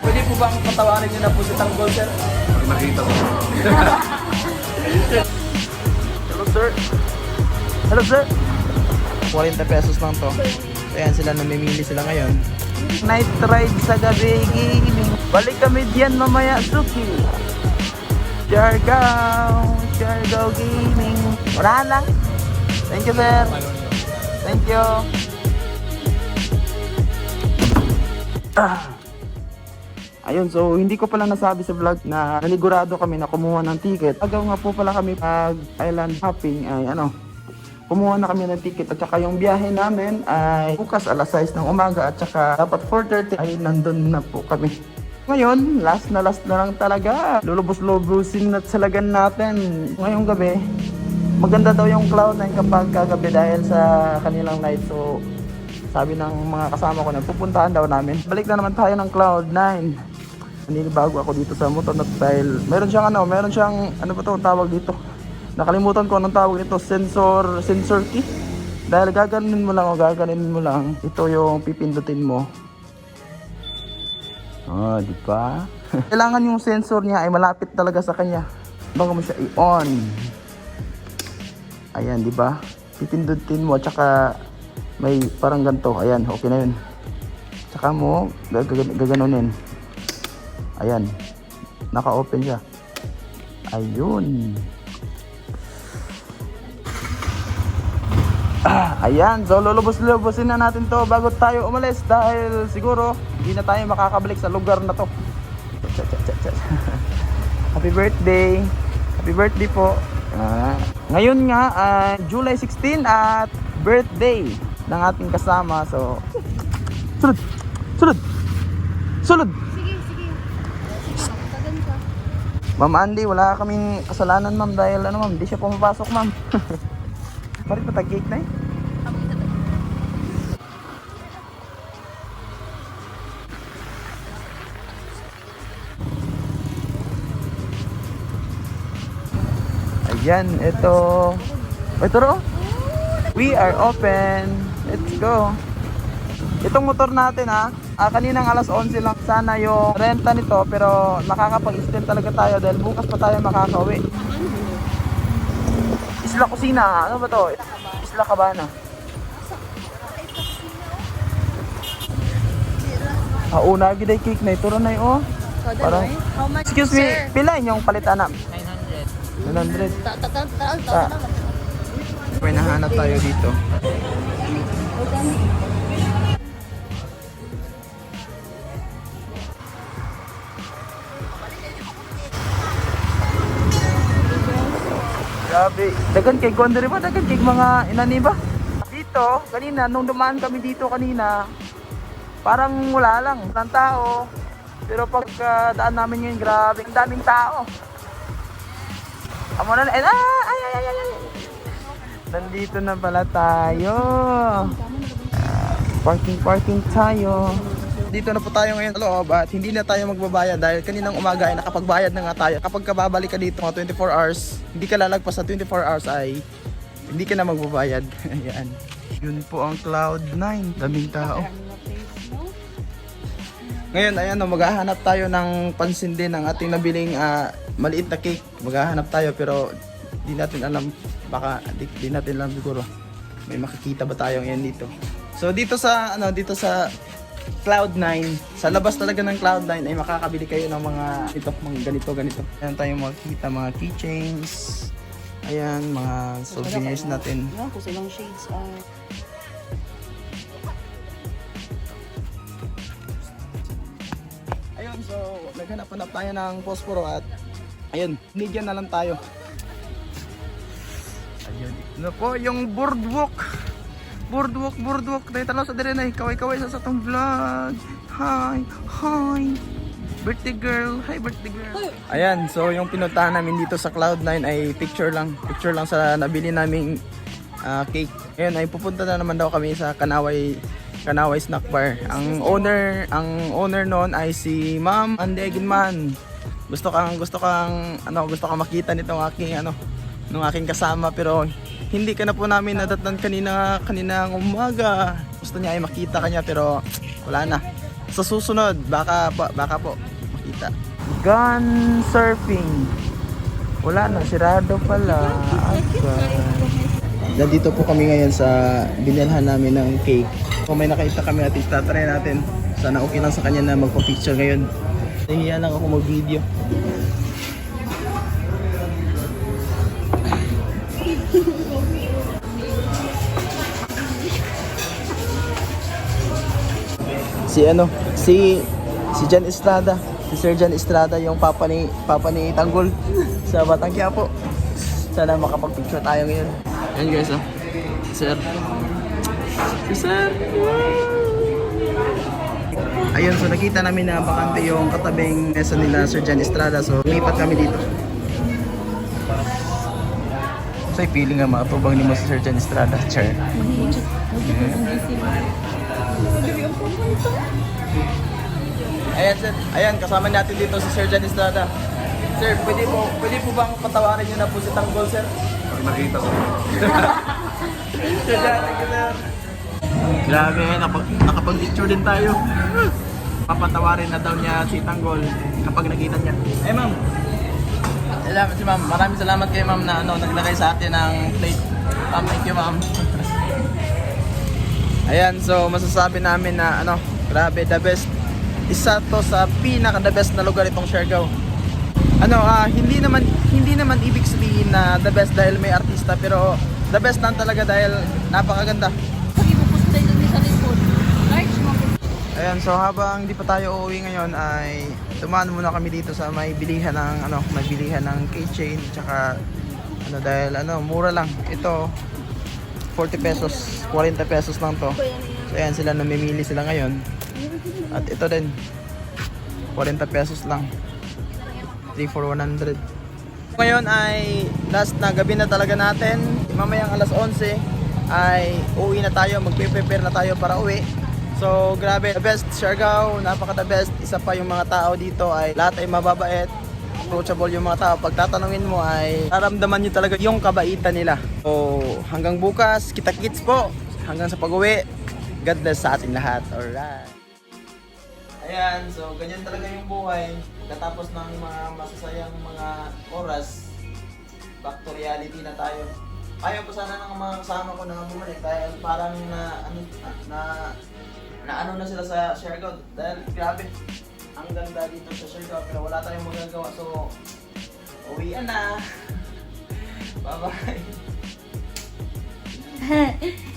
Pwede po bang patawarin niyo na po si Tanggol, sir? Pag nakita ko. Hello, sir. Hello, sir. 40 pesos lang to. Ayan sila, namimili sila ngayon. Night ride sa gabi, gaming. Balik kami diyan mamaya, Suki. Siargao, Siargao Gaming. Wala lang. Thank you, sir. Thank you. Ah. Ayun, so hindi ko pala nasabi sa vlog na nanigurado kami na kumuha ng ticket. Agaw nga po pala kami pag island hopping ay ano, kumuha na kami ng ticket at saka yung biyahe namin ay bukas alas 6 ng umaga at saka dapat 4.30 ay nandun na po kami. Ngayon, last na last na lang talaga. Lulubos-lubusin na talagan natin. Ngayong gabi, maganda daw yung cloud nine kapag kagabi dahil sa kanilang night. So, sabi ng mga kasama ko na pupuntahan daw namin. Balik na naman tayo ng Cloud9. Naninibago ako dito sa Motonot dahil meron siyang ano, meron siyang ano ba to tawag dito. Nakalimutan ko anong tawag nito, sensor sensor key. Dahil gaganin mo lang o gaganin mo lang, ito yung pipindutin mo. Oh, di ba? Kailangan yung sensor niya ay malapit talaga sa kanya bago mo siya i-on. Ayan, di ba? Pipindutin mo tsaka may parang ganito. Ayan, okay na yun. Tsaka mo gag- gaganunin. Ayan. Naka-open siya. Ayun. Ah, ayan, so lulubos-lubosin na natin to bago tayo umalis dahil siguro hindi na tayo makakabalik sa lugar na to. Happy birthday. Happy birthday po. Ah, ngayon nga, ah, July 16 at birthday ng ating kasama. So, sunod! Sunod! Sunod! Ma'am Andy, wala kaming kasalanan ma'am dahil ano ma'am, hindi siya pumapasok ma'am. Bakit pa tag-cake na eh? Ayan, ito. Ito ro. We are open. Let's go. Itong motor natin ha, ah, kaninang alas 11 lang sana yung renta nito pero nakakapag-extend talaga tayo dahil bukas pa tayo makakauwi. Isla Kusina, ano ba to? Isla Cabana. Ah, una gid ay cake na ito na oh. Parang- Excuse me, pila inyong palitan na? 900. 900. Ta ta ta ta ta Ah. May nahanap tayo dito. Grabe. Dagan kay Gondari ba? Dagan kay mga inani ba? Dito, kanina, nung dumaan kami dito kanina, parang wala lang. Walang tao. Pero pagka daan namin ngayon, grabe. Ang daming tao. Amo na, eh, ah, ay, ay, ay, ay, ay. Nandito na pala tayo. Ah, parking, parking tayo. Dito na po tayo ngayon sa loob at hindi na tayo magbabayad dahil kaninang umaga ay nakapagbayad na nga tayo. Kapag kababalik ka dito mga 24 hours, hindi ka lalagpas sa 24 hours ay hindi ka na magbabayad. Ayan. Yun po ang Cloud9. Daming tao. Ngayon, ayan, no, maghahanap tayo ng pansin din ng ating nabiling ah, maliit na cake. Maghahanap tayo pero di natin alam, baka di, di natin alam siguro. May makikita ba tayo ngayon dito. So dito sa ano dito sa Cloud9, sa labas talaga ng Cloud9 ay makakabili kayo ng mga ito, mga ganito ganito. Ayan tayo makikita mga keychains. Ayan, mga souvenirs natin. Yan, kung silang shades are... Ayun, so naghanap-hanap tayo ng posporo at ayun, nigyan na lang tayo. Ayun, ito po yung boardwalk. Boardwalk, boardwalk. Tayo talo sa dire na kaway-kaway sa satong vlog. Hi, hi. Birthday girl. Hi, birthday girl. Ayan, so yung pinuntahan namin dito sa Cloud9 ay picture lang. Picture lang sa nabili naming ah, cake. Ngayon ay pupunta na naman daw kami sa Kanaway Kanaway Snack Bar. Ang owner, ang owner noon ay si Ma'am Ande Ginman. Gusto kang gusto kang ano, gusto kang makita nitong aking ano, nung aking kasama pero hindi ka na po namin nadatnan kanina kaninang umaga. Gusto niya ay makita kanya pero wala na. sa susunod, baka, pa- baka po makita. Gun surfing. Wala na, sirado pala. Nandito po kami ngayon sa binilhan namin ng cake. Kung may nakita kami at itatry natin, sana okay lang sa kanya na magpa-picture ngayon. Nahiya lang ako mag-video. Si ano, si si Jan Estrada, si Sir Jan Estrada yung papa ni papa ni Tanggol sa Batang Quiapo. Sana makapag-picture tayo ngayon. Yan guys ah. Sir. Si Sir. Ayun, so nakita namin na bakante yung katabing mesa nila Sir Jan Estrada. So, lipat kami dito. So, feeling nga matubang ni mo si Sir Jan Estrada. Chair. Ayan, sir. Ayan, kasama natin dito si Sir Jan Estrada. Sir, pwede po, pwede po bang patawarin niyo na po si Tanggol, sir? Pag nakita ko. Sir Jan, thank you, sir. Grabe, nakapag, nakapag-picture din tayo. Papatawarin na daw niya si Tanggol kapag nakita niya. Eh, ma'am. Salamat si ma'am. Maraming salamat kay ma'am na ano, naglagay sa atin ng plate. Ma'am, thank you, ma'am. Ayan, so masasabi namin na ano, grabe, the best. Isa to sa pinaka the best na lugar itong Siargao. Ano, ah, hindi naman hindi naman ibig sabihin na the best dahil may artista pero the best lang talaga dahil napakaganda. Ayan, so habang di pa tayo uuwi ngayon ay tumaan muna kami dito sa may bilihan ng ano, may bilihan ng keychain tsaka ano dahil ano, mura lang. Ito 40 pesos, 40 pesos lang to. So ayan sila namimili sila ngayon. At ito din 40 pesos lang. 3 for 100. Ngayon ay last na gabi na talaga natin. Mamayang alas 11 ay uwi na tayo, magpe-prepare na tayo para uwi. So grabe, the best Siargao, napaka the best. Isa pa yung mga tao dito ay lahat ay mababait. Approachable yung mga tao. Pag tatanungin mo ay naramdaman nyo talaga yung kabaitan nila. So hanggang bukas, kita-kits po. Hanggang sa pag-uwi. God bless sa ating lahat. Alright. Ayan, so ganyan talaga yung buhay. Katapos ng mga masasayang mga oras, back to reality na tayo. Ayaw ko sana ng mga kasama ko na bumalik dahil parang na ano na na ano na sila sa Siargao dahil grabe ang ganda dito sa Siargao pero wala tayong magagawa so uwian na. Bye bye.